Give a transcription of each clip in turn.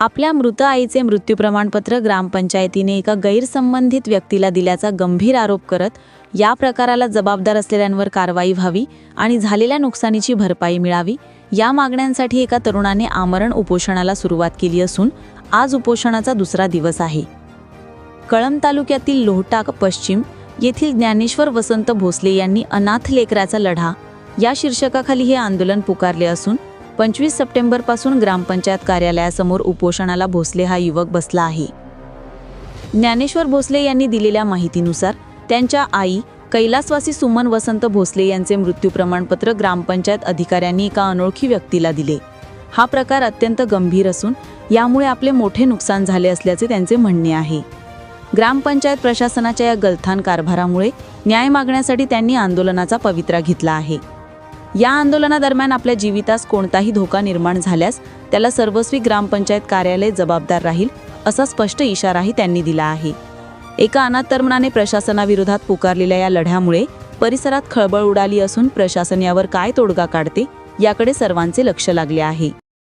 आपल्या मृत आईचे मृत्यू प्रमाणपत्र ग्रामपंचायतीने एका गैरसंबंधित व्यक्तीला दिल्याचा गंभीर आरोप करत या प्रकाराला जबाबदार असलेल्यांवर कारवाई व्हावी आणि झालेल्या नुकसानीची भरपाई मिळावी या मागण्यांसाठी एका तरुणाने आमरण उपोषणाला सुरुवात केली असून आज उपोषणाचा दुसरा दिवस आहे. कळंब तालुक्यातील लोहटाक पश्चिम येथील ज्ञानेश्वर वसंत भोसले यांनी अनाथ लेकराचा लढा या शीर्षकाखाली हे आंदोलन पुकारले असून पंचवीस सप्टेंबरपासून ग्रामपंचायत कार्यालयासमोर उपोषणाला भोसले हा युवक बसला आहे. ज्ञानेश्वर भोसले यांनी दिलेल्या माहितीनुसार त्यांच्या आई कैलासवासी सुमन वसंत भोसले यांचे मृत्यू प्रमाणपत्र ग्रामपंचायत अधिकाऱ्यांनी एका अनोळखी व्यक्तीला दिले. हा प्रकार अत्यंत गंभीर असून यामुळे आपले मोठे नुकसान झाले असल्याचे त्यांचे म्हणणे आहे. ग्रामपंचायत प्रशासनाच्या या गलथान कारभारामुळे न्याय मागण्यासाठी त्यांनी आंदोलनाचा पवित्रा घेतला आहे. या आंदोलनादरम्यान आपल्या जीवितास कोणताही धोका निर्माण झाल्यास त्याला सर्वस्वी ग्रामपंचायत कार्यालय जबाबदार राहील असा स्पष्ट इशाराही त्यांनी दिला आहे. एका अनाथतरमनाने प्रशासनाविरोधात पुकारलेल्या या लढ्यामुळे परिसरात खळबळ उडाली असून प्रशासन यावर काय तोडगा काढते याकडे सर्वांचे लक्ष लागले आहे.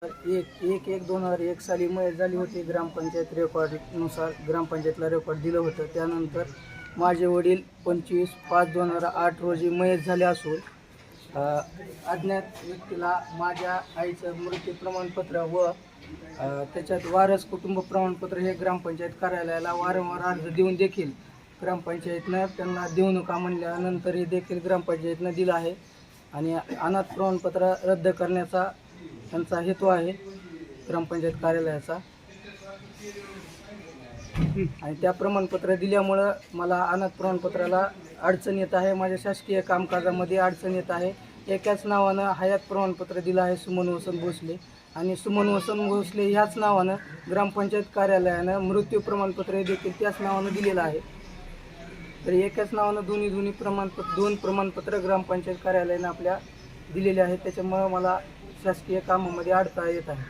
एक एक एक दोन हजार एक साली मयत झाली होती. ग्रामपंचायत रेकॉर्डनुसार ग्रामपंचायतला रेकॉर्ड दिलं होतं. त्यानंतर माझे वडील पंचवीस पाच दोन हजार आठ रोजी मयत झाले असून अज्ञात व्यक्तीला माझ्या आईचं मृत्यू प्रमाणपत्र व त्याच्यात वारस कुटुंब प्रमाणपत्र हे ग्रामपंचायत कार्यालयाला वारंवार अर्ज देऊन देखील ग्रामपंचायतनं त्यांना देऊ नका म्हणल्यानंतरही देखील ग्रामपंचायतनं दिलं आहे. आणि अनाथ प्रमाणपत्र रद्द करण्याचा त्यांचा हेतू आहे ग्रामपंचायत कार्यालयाचा. आणि त्या प्रमाणपत्र दिल्यामुळं मला अनाथ प्रमाणपत्राला अडचण येत आहे. माझ्या शासकीय कामकाजामध्ये अडचण येत आहे. एकाच नावानं हयात प्रमाणपत्र दिलं आहे सुमन वसंत भोसले. आणि सुमन वसंत भोसले ह्याच नावानं ग्रामपंचायत कार्यालयानं मृत्यू प्रमाणपत्र देखील त्याच नावानं दिलेलं आहे. तर एकाच नावानं दोन्ही दोन्ही प्रमाणपत्र दोन प्रमाणपत्र ग्रामपंचायत कार्यालयानं आपल्या दिलेले आहेत. त्याच्यामुळं मला शासकीय कामामध्ये अडथळा येत आहे.